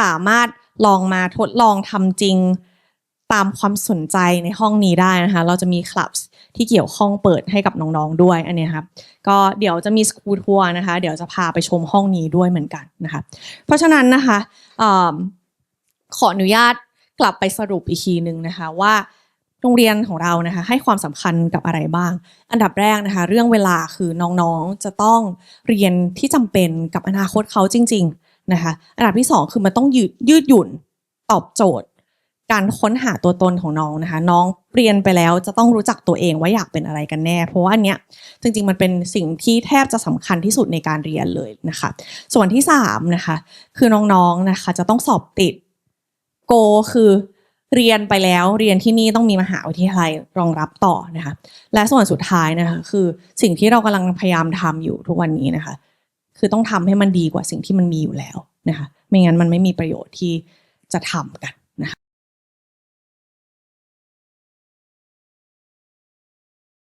สามารถลองมาทดลองทำจริงตามความสนใจในห้องนี้ได้นะคะ เราจะมีคลับที่เกี่ยวข้องเปิดให้กับน้องๆด้วยอันนี้ครับ ก็เดี๋ยวจะมีสกูทัวร์นะคะ เดี๋ยวจะพาไปชมห้องนี้ด้วยเหมือนกันนะคะ เพราะฉะนั้นนะคะเอิ่มขออนุญาตกลับไปสรุปอีกทีหนึ่งนะคะว่าโรงเรียนของเรานะคะให้ความสำคัญกับอะไรบ้าง อันดับแรกนะคะ เรื่องเวลาคือน้องๆจะต้องเรียนที่จำเป็นกับอนาคตเขาจริง ๆ นะคะ อันดับที่สองคือมันต้องยืดยืดหยุ่นตอบโจทย์ การค้นหาตัวตนของน้องนะคะ น้องเรียนไปแล้วจะต้องรู้จักตัวเองว่าอยากเป็นอะไรกันแน่ เพราะว่าอันเนี้ยจริง ๆ มันเป็นสิ่งที่แทบจะสำคัญที่สุดในการเรียนเลยนะคะ ส่วนที่สามนะคะคือน้องๆนะคะจะต้องสอบติดโกคือเรียนไปแล้วเรียนที่นี่ต้องมีมหาวิทยาลัยรองรับต่อนะคะ และส่วนสุดท้ายนะคะคือสิ่งที่เรากำลังพยายามทำอยู่ทุกวันนี้นะคะ คือต้องทำให้มันดีกว่าสิ่งที่มันมีอยู่แล้วนะคะ ไม่งั้นมันไม่มีประโยชน์ที่จะทำกัน